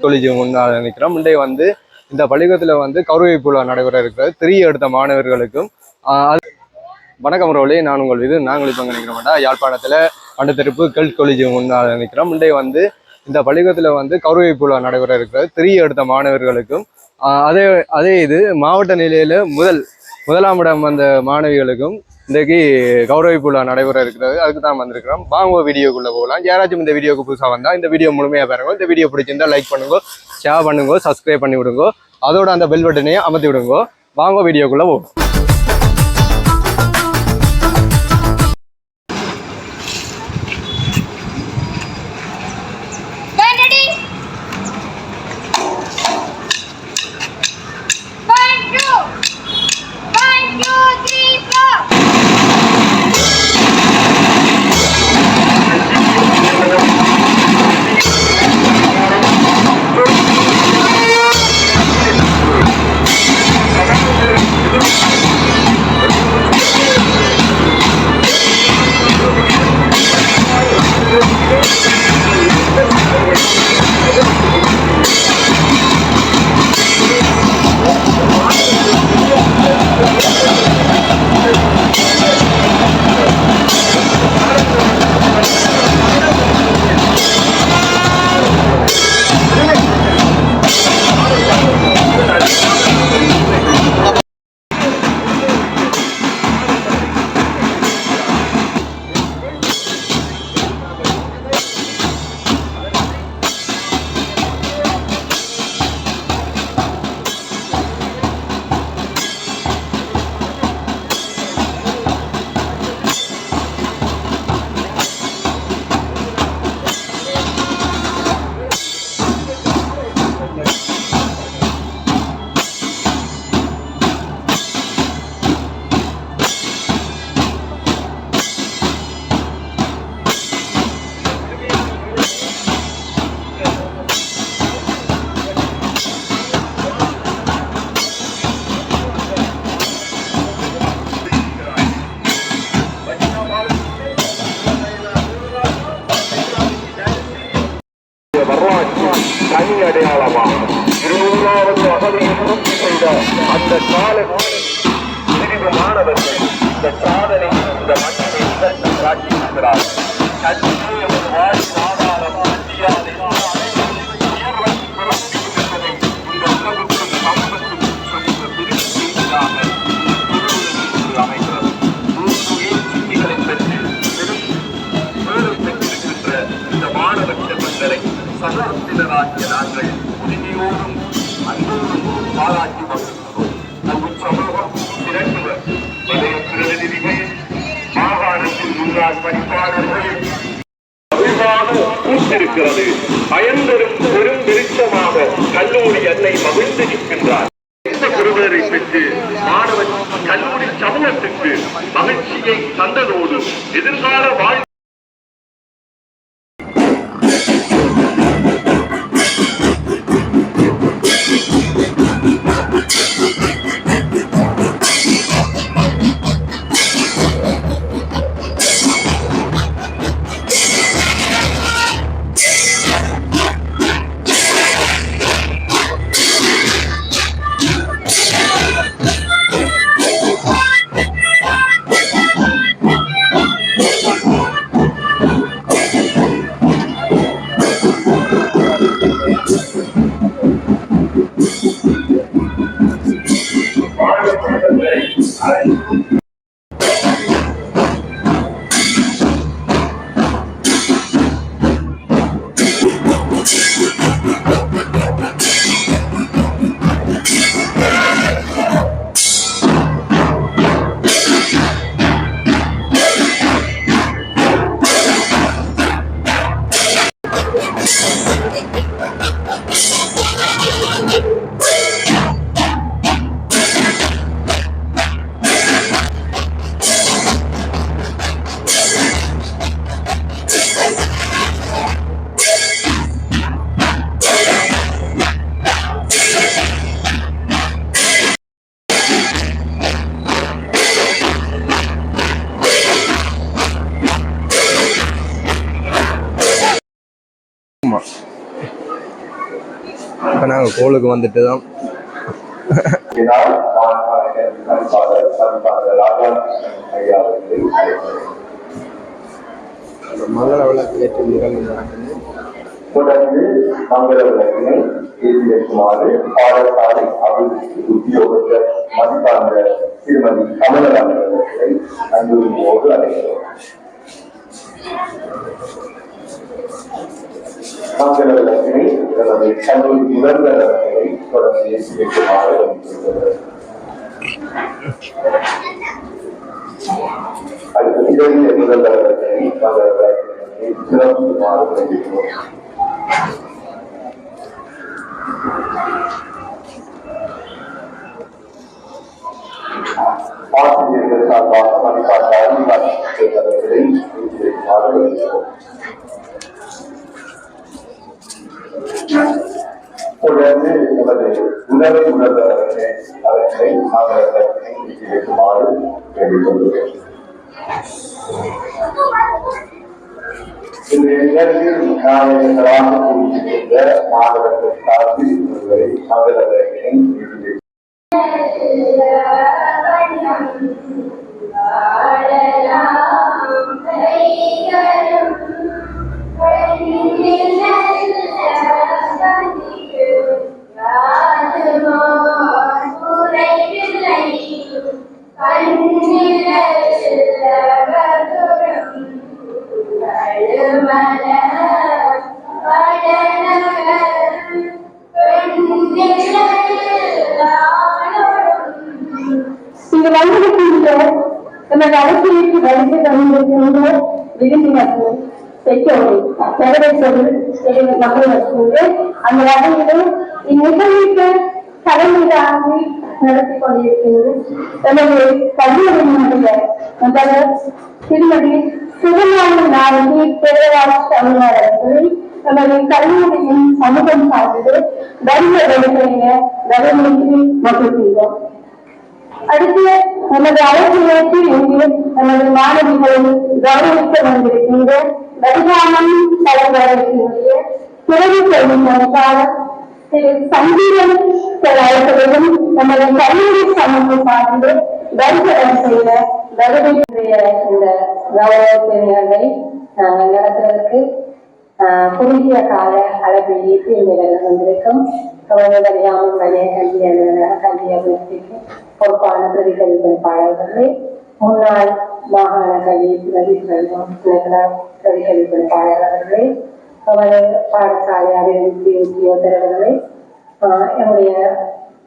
College முன்னால் நிற்கிறோம் இன்றைய வந்து இந்த பள்ளிக்கூடத்தில் வந்து கௌரவிப்புலா நடைபெற இருக்கிறது. திரிய எடுத்த மாணவர்களுக்கும் ஆஹ் வணக்கம் ரோலி நான் உங்கள் இது நாங்கள் இப்போ நினைக்கிற மாட்டா யாழ்ப்பாணத்தில் பண்டத்தெருப்பு கேர்ள்ஸ் காலேஜ் முன்னால் நினைக்கிறோம் இன்றைய வந்து இந்த பள்ளிக்கூடத்தில் வந்து கௌரவிப்புலா நடைபெற இருக்கிறது. திரிய எடுத்த மாணவர்களுக்கும் ஆஹ் அதே அதே இது மாவட்ட நிலையில முதல் முதலாம் இடம் வந்த மாணவிகளுக்கும் இன்றைக்கு கௌரவிப்புலா நடைபெற இருக்கிறது. அதுக்கு தான் வந்திருக்கிறோம். வாங்க வீடியோக்குள்ளே போகலாம். யாராச்சும் இந்த வீடியோக்கு புதுசாக வந்தால் இந்த வீடியோ முழுமையாக பாருங்க. இந்த வீடியோ பிடிச்சிருந்தா லைக் பண்ணுங்க ஷேர் பண்ணுங்க சப்ஸ்கிரைப் பண்ணி விடுங்க அதோட அந்த பெல் பட்டனையும் அமர்த்தி விடுங்க. வாங்க வீடியோக்குள்ளே போகும் கோலுக்கு வந்துட்டு தான். மங்கள விளக்கு ஏற்றி நிகழ்வு நடக்குது தொடர்ந்து மங்கள விளக்கினை ஏற்றி வைக்குமாறு பாடசாலை அபிவிருத்தி உத்தியோகத்தை மதிப்பாந்த திருமதி கமலராமன் அவர்களை அன்புரிமையோடு அழைக்கிறோம் மங்கள விளக்கினை தனது கல்லூரி முதல்வர் அவர்களை தொடர்ந்து ஏற்றி வைக்குமாறு அனுப்பியுள்ளனர் அடுத்த இதழிய முதல்வர் அவர்களை மங்கள விளக்கினை சிறப்புமாறு வேண்டுகிறோம் ஆசிரியர்கள் சார்பாக மதிப்பாட்ட அறிவாளர்களை வைக்குமாறு வேண்டுகிறோம் தொடர்ந்து நமது உணவை உணர்ந்தவர்களே அவர்களை அவர்களை வைக்குமாறு வேண்டிக்கொள்கிறேன் இந்த நிகழ்வில் நாயகர்களாக கூறியிருக்கின்ற மாணவர்கள் சார்பில் ஒருவரை மங்களவர்களை நிறுத்தி இங்கு எனவே நமது கல்லூரியினுடைய முதல்வர் திருமதி திருநாள் நாயகி பேரவாசி தமிழ்நாடு நமது கல்லூரியின் சமூகம் சார்ந்தது வருக வருகையில வரவேற்று மகிழ்ச்சியோம் அடுத்து நமது அழைப்பிற்கு இங்கு நமது மாணவிகளை கௌரவிக்க வந்திருக்கின்ற வருகாமன் தலைவர்களுடைய பிறகு செல்லும் திரு சங்கீதம் அழைப்பதும் நமது கல்லூரி சமூகம் சார்ந்து வருகை செய்த வருகையுடைய இந்த கௌரவ பெரியர்களை நாங்கள் நடத்துவதற்கு குறுகிய கால அளவில் ஈட்டு இங்கே வந்திருக்கும். அறியாமல் வழிய கல்வி அலுவலக கல்வி அபிவிருத்திக்கு பொறுப்பான பிரதிகல்வி பாடல்களை முன்னாள் மாகாண கல்வி பிரதி பிரதிகல்வி பணிப்பாளர் அவர்களே அவரது பாடசாலை அபிவிருத்தி உத்தியோகத்தரவர்களே ஆஹ் என்னுடைய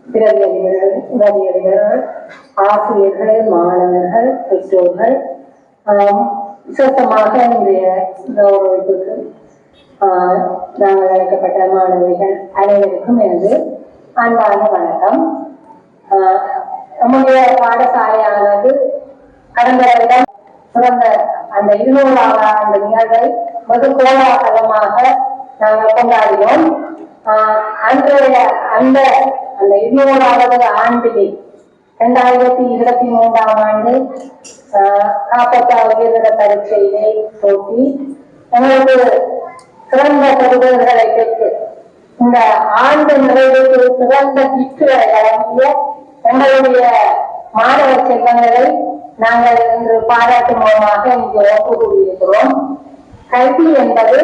பிரதி அதிபர்கள் உதவி அதிபர்கள் ஆசிரியர்கள் மாணவர்கள் பெற்றோர்கள் ஆஹ் விசேஷமாக இன்றைய கௌரவத்துக்கு நாங்கள் அழைக்கப்பட்ட மாணவிகள் அனைவருக்கும் எனது அன்பான வணக்கம். நம்முடைய பாடசாலையானது கடந்த வருடம் சிறந்த அந்த இருநூறாக அந்த நிகழ்வை வெகு கோலாகலமாக நாங்கள் கொண்டாடினோம். ஆஹ் அன்றைய அந்த அந்த இருநூறாவது ஆண்டிலே இரண்டாயிரத்தி இருபத்தி மூன்றாம் ஆண்டு காப்பத்தா உயர்தர பரீட்சையிலே போட்டி எங்களுக்கு சிறந்த பெறுதல்களை பெற்று இந்த ஆண்டு நிறைவுக்கு சிறந்த கிட்டுகளை வழங்கிய எங்களுடைய மாணவ செல்வங்களை நாங்கள் இன்று பாராட்டு மூலமாக இங்கு ஒப்பு கல்வி என்பது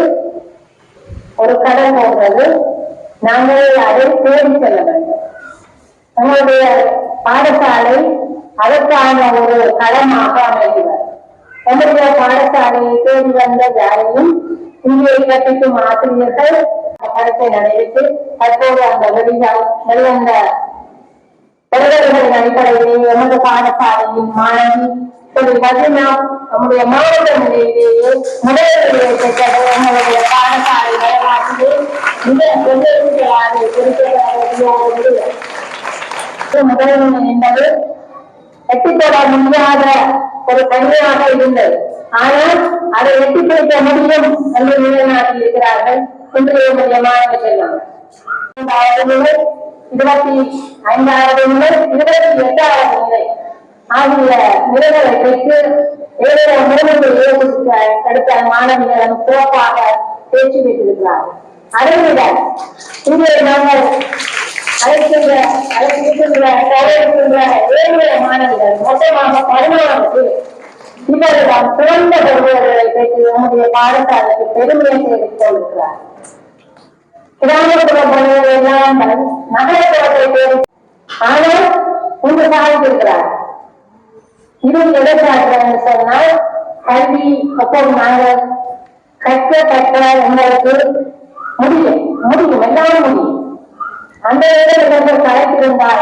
ஒரு கடல் போன்றது. நாங்கள் அதை தேடி செல்ல வேண்டும். உங்களுடைய பாடசாலை அதற்கான ஒரு களமாக அமைகிறது. நம்முடைய பாடசாலையை தேடி வந்த யாரையும் இங்கே கற்பிக்கும் ஆசிரியர்கள் படத்தை நடைபெற்று தற்போது அந்த வெளியால் வெளிவந்த பெண்களின் அடிப்படையிலே எமது பாடசாலையின் மாணவி. திரு ரஜினா நம்முடைய மாவட்ட நிலையிலேயே முதலிலேயே பெற்றது எங்களுடைய பாடசாலை வரலாற்றிலே மிக வெள்ளை குறிப்பிட்ட முதலிடம் என்பது எட்டித்தொட முடியாத ஒரு பணியாக இருந்தது. ஆனால் அதை எட்டி பிடிக்க முடியும் என்று நிலைநாட்டி இருக்கிறார்கள் இன்றைய மாணவ செல்வம் இருபத்தி ஐந்தாவது முதல் இருபத்தி எட்டாவது நிலை ஆகிய நிலைகளை பெற்று ஏழு முதலில் ஏற்படுத்த எடுத்த மாணவிகளும் சிறப்பாக பேச்சு பெற்றிருக்கிறார்கள் அடைகிறார் இங்கே நாங்கள் அழைக்கின்ற அழைக்கின்ற தயாரிக்கின்ற ஏழு மாணவர்கள் மொத்தமாக பதினாறு பேர் இவர்கள் சிறந்த பருவங்களை பெற்று நம்முடைய பாடசாலைக்கு பெருமையை சேர்த்துக் கொள்கிறார் கிராமப்புற பணிகள் எல்லாம் நகரப்புறத்தை தேடி ஆனால் இங்கு சாதித்திருக்கிறார் இது எதிர்பார்க்கிறேன் சொன்னால் கல்வி ஒப்பம் நாங்கள் கற்க கற்ற உங்களுக்கு முடியும் முடியும் எல்லாரும் முடியும் அந்த இடத்துல இவர்கள்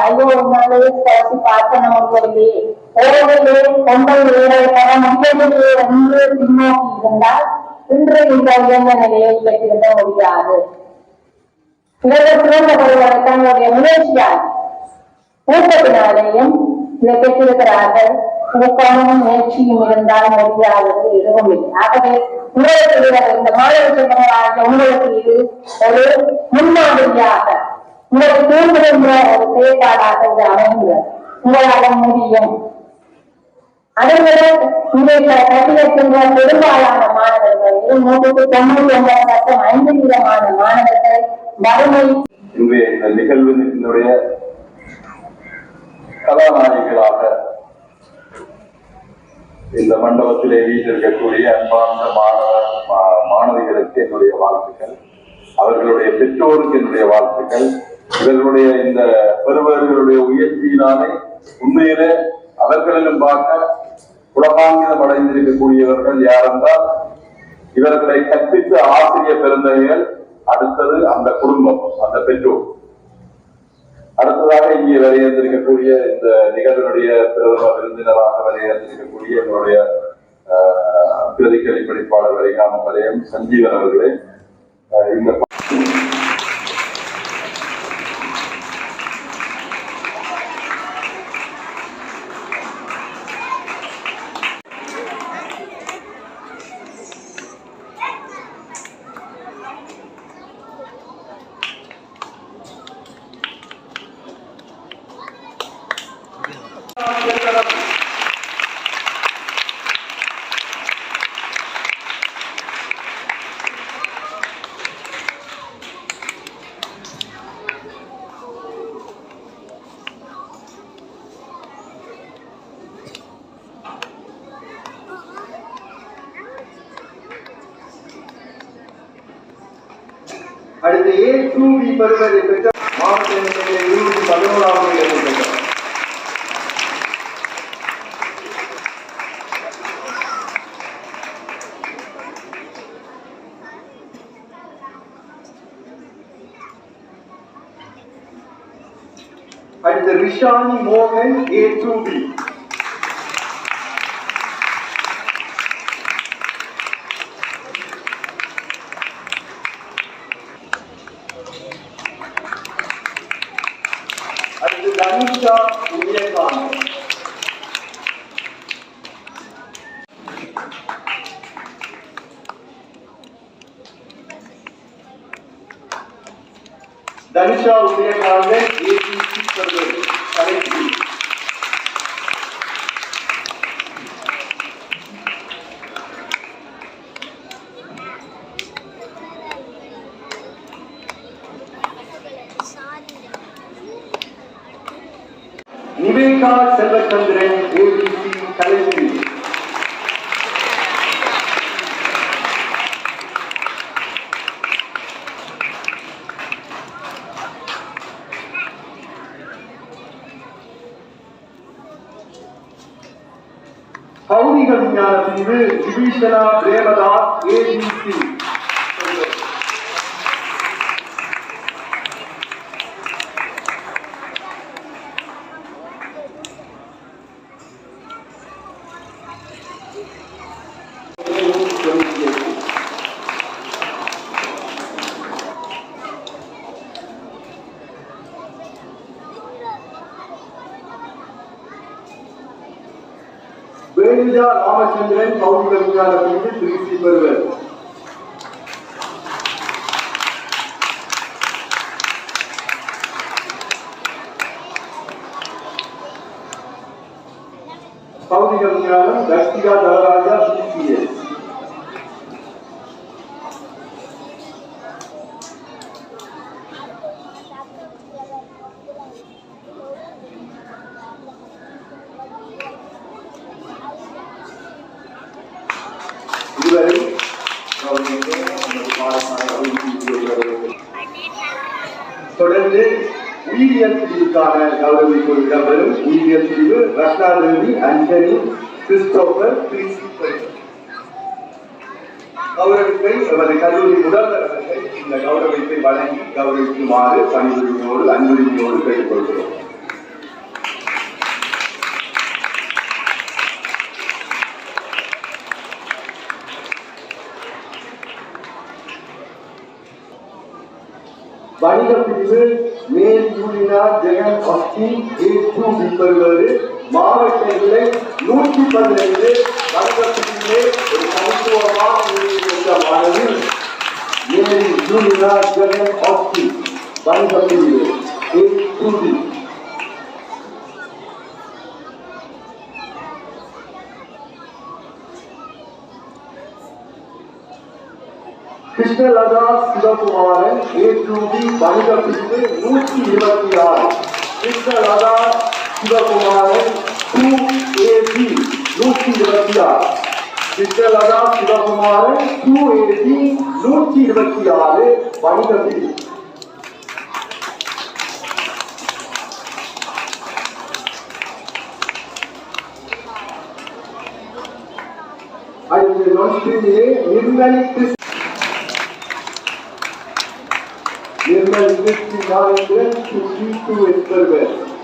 ஐயோ உன்னாலே கடைசி பார்க்க முடியவில்லை ஓரவிலே கொண்டல் வேலை பெற முடியவில்லை என்று பின்னோக்கி இருந்தால் இன்று இந்த உயர்ந்த நிலையை பெற்றிருக்க முடியாது. இவர்கள் சிறந்த ஒருவரை தங்களுடைய முயற்சியால். ஊக்கத்தினாலேயும் இதை பெற்றிருக்கிறார்கள் ஊக்கமும் முயற்சியும் இருந்தால் முடியாதது எதுவும் இல்லை. ஆகவே உங்களுக்கு இந்த மாணவ செல்வங்களாகிய உங்களுக்கு இது ஒரு முன்மாதிரியாக உங்களுக்கு தூண்டுகின்ற ஒரு செயற்பாடாக இது அமைகிறது உங்களால் முடியும். அதேபோல இங்கே கட்டிடத்தின்ற பெரும்பாலான மாணவர்கள் நூற்றுக்கு தொண்ணூத்தி ஒன்பது லட்சம் ஐந்து வீதமான மாணவர்கள் வறுமை. இன்றைய இந்த நிகழ்வினுடைய கதாநாயகிகளாக இந்த மண்டபத்திலே வீட்டிருக்கக்கூடிய அன்பார்ந்த மாணவ மாணவிகளுக்கு என்னுடைய வாழ்த்துக்கள். அவர்களுடைய பெற்றோருக்கு என்னுடைய வாழ்த்துக்கள். இவர்களுடைய இந்த பெருவர்களுடைய உயர்ச்சியினாலே உண்மையிலே அவர்களிலும் பார்க்க குடமாங்கிதம் அடைந்திருக்கக்கூடியவர்கள் யாரென்றால் இவர்களை கற்பித்த ஆசிரியர் பெருந்தகைகள் அடுத்தது அந்த குடும்பம் அந்த பெற்றோர். அடுத்ததாக இங்கே வரையறுத்திருக்கக்கூடிய இந்த நிகழ்வினுடைய பிரதம விருந்தினராக வரையறுத்திருக்கக்கூடிய என்னுடைய ஆஹ், பிரதிக்கலை படிப்பாளர் வரைகாம வரையம் சஞ்சீவன் அவர்களே. இந்த அடுத்து ரிஷானி மோகன் ஏ டூ பி அடுத்து நிவேகா செல்வச்சந்திரன் ஏபிசி கலைக்கு பௌதிக விஞ்ஞான பிரிவு விபீஷணா பிரேமதாஸ் ஏபிசி ఎనిమిది ఆరు రామచంద్రన్ పౌరుల విధాల గురించి తిరిగి தொடர்ந்து உயிரியல் பிரிவுக்கான கௌரவிப்பு இடம்பெறும். உயிரியல் பிரிவு ரத்னாதேவி அஞ்சலி கிறிஸ்டோபர் பிரின்சிபல் கௌரவிப்பை எமது கல்லூரி முதல்வர் இந்த கௌரவிப்பை வழங்கி கௌரவிக்குமாறு பணிபுரிமையோடு அன்புரிமையோடு கேட்டுக்கொள்கிறோம். வணிக பிரிவு மேல் யூரினா ஜெகன் அஸ்தி ஏற்று பின்பற்றுவது மாவட்ட நிலை நூற்றி பதினைந்து வணிக பிரிவிலே ஒரு தனித்துவமாக இருந்த மாணவி மேல் யூரினா ஜெகன் அஸ்தி வணிக பிரிவு ஏற்று पीछे लगा शिवा कुमार है एक बाहर का पिछले मूर्ख की हिम्मत की आग। इससे लगा शिवा कुमार है टू ए डी लूट की हिम्मत की आग। इससे लगा शिवा कुमार है टू ए डी लूट की हिम्मत की आग है बालिका पीछे। I will launch the Nirmalik University now in Drench to teach to.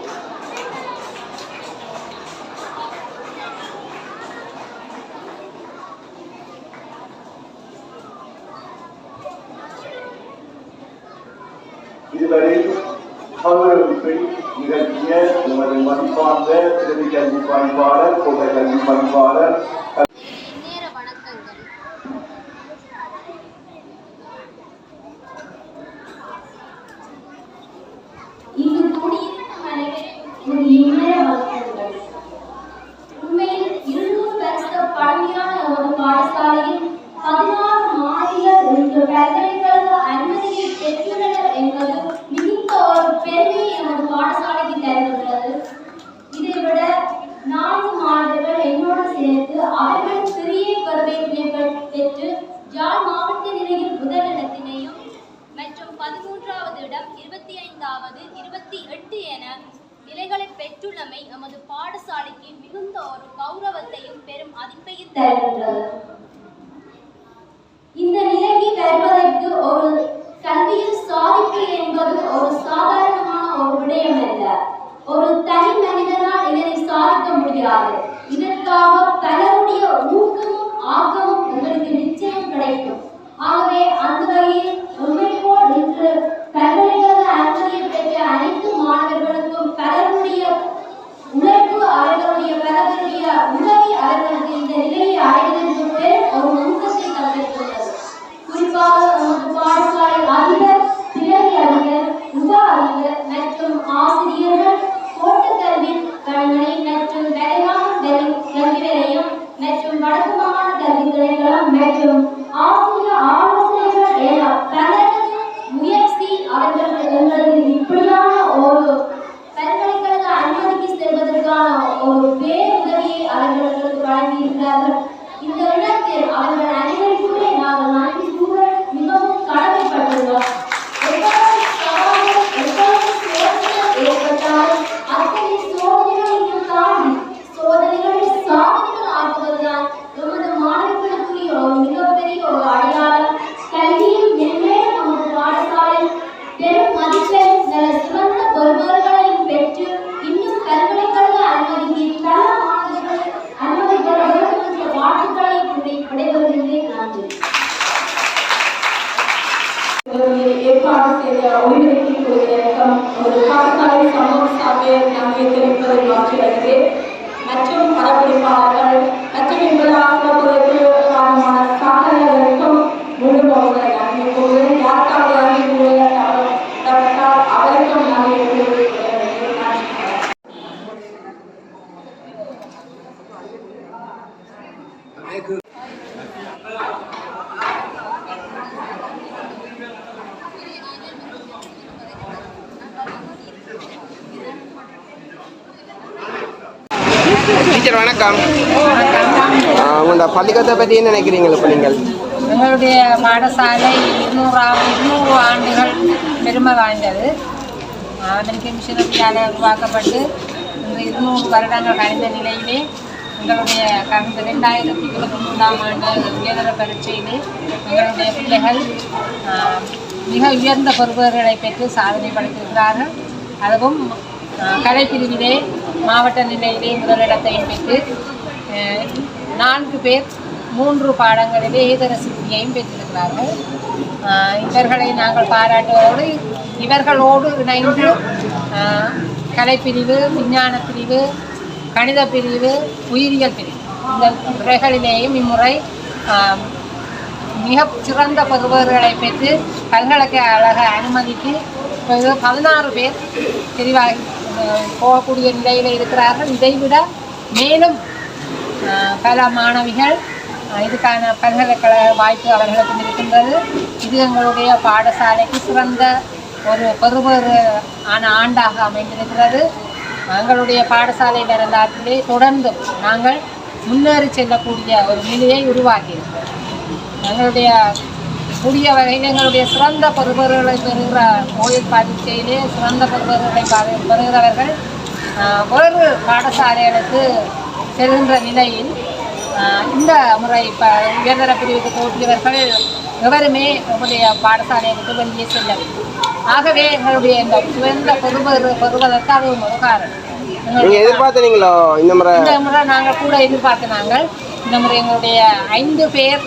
இதற்காக பலருடைய ஊக்கமும் ஆக்கமும் ஒரு பாடசாலை சமூக சார்பை நம்பிக்கை தெரிவிப்பதை மாற்றியடைகிறேன் மற்றும் படப்பிடிப்பாளர்கள் ஆ, பள்ளிக்கூடத்தை பற்றி என்ன நினைக்கிறீங்க இப்போ நீங்கள்? எங்களுடைய பாடசாலை இருநூறு இருநூறு ஆண்டுகள் பெருமை வாய்ந்தது. அதற்கு மிஷனரியால் உருவாக்கப்பட்டு இந்த இருநூறு வருடங்கள் கழிந்த நிலையிலே எங்களுடைய கடந்த ரெண்டாயிரத்தி இருபத்தி மூன்றாம் ஆண்டு உயர்தர பரீட்சையில் எங்களுடைய பிள்ளைகள் மிக உயர்ந்த பொறுப்புகளை பெற்று சாதனை படைத்திருக்கிறார்கள். அதுவும் கலைப்பிரிவிலே மாவட்ட நிலையிலே முதலிடத்தையும் பெற்று நான்கு பேர் மூன்று பாடங்களிலே ஏதர சித்தியையும் பெற்றிருக்கிறார்கள் இவர்களை நாங்கள் பாராட்டுவதோடு இவர்களோடு இணைந்து கலைப்பிரிவு விஞ்ஞான பிரிவு கணித பிரிவு உயிரியல் பிரிவு. இந்த துறைகளிலேயும் இம்முறை மிக சிறந்த பெறுபவர்களை பெற்று பல்கலைக்கழக அனுமதித்து பதினாறு பேர் தெரிவாகி போகக்கூடிய நிலையில் இருக்கிறார்கள். இதைவிட மேலும் பல மாணவிகள் இதுக்கான பல்கலைக்கழக வாய்ப்பு அவர்களுக்கு இருக்கின்றது. இது எங்களுடைய பாடசாலைக்கு சிறந்த ஒரு பெறுபேறு ஆன ஆண்டாக அமைந்திருக்கிறது. எங்களுடைய பாடசாலை வரலாற்றிலே தொடர்ந்து நாங்கள் முன்னேறி செல்லக்கூடிய ஒரு நிலையை உருவாக்கியிருக்கிறோம். எங்களுடைய கூடிய வகையில் எங்களுடைய சிறந்த பெறுபவர்களை பெறுகிற கோயில் பாதிச்சையிலே சிறந்த பெறுபவர்களை பெறுகிறவர்கள் வேறு பாடசாலைகளுக்கு செல்கின்ற நிலையில் இந்த முறை இப்போ உயர்தர பிரிவுக்கு தோற்றியவர்கள் எவருமே நம்முடைய பாடசாலையை விட்டு வெளியே செல்லவில்லை. ஆகவே எங்களுடைய இந்த சிறந்த பெறுபவர் பெறுவதற்கு அது ஒரு காரணம். எதிர்பார்த்தீங்களோ இந்த முறை? இந்த முறை நாங்கள் கூட எதிர்பார்த்த நாங்கள். இந்த முறை எங்களுடைய ஐந்து பேர்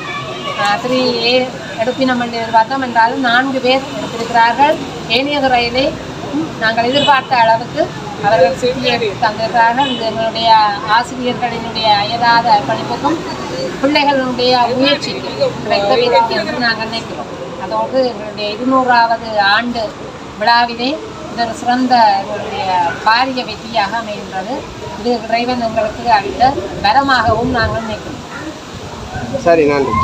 த்ரீ ஏ எடுப்பினம் என்று எதிர்பார்த்தோம் என்றாலும் நான்கு பேர் எடுத்திருக்கிறார்கள். ஏனைய துறையிலே நாங்கள் எதிர்பார்த்த அளவுக்கு அவர்கள் சிறிய தந்திருக்கிறார்கள் எங்களுடைய ஆசிரியர்களினுடைய அயராத பணிப்புக்கும் பிள்ளைகளுடைய முயற்சிக்கும் கிடைத்த என்று நாங்கள் நினைக்கிறோம். அதோடு எங்களுடைய இருநூறாவது ஆண்டு விழாவிலே இது ஒரு சிறந்த எங்களுடைய பாரிய வெற்றியாக அமைகின்றது. இது இறைவன் எங்களுக்கு அளித்த வரமாகவும் நாங்கள் நினைக்கிறோம். சரி நன்றி.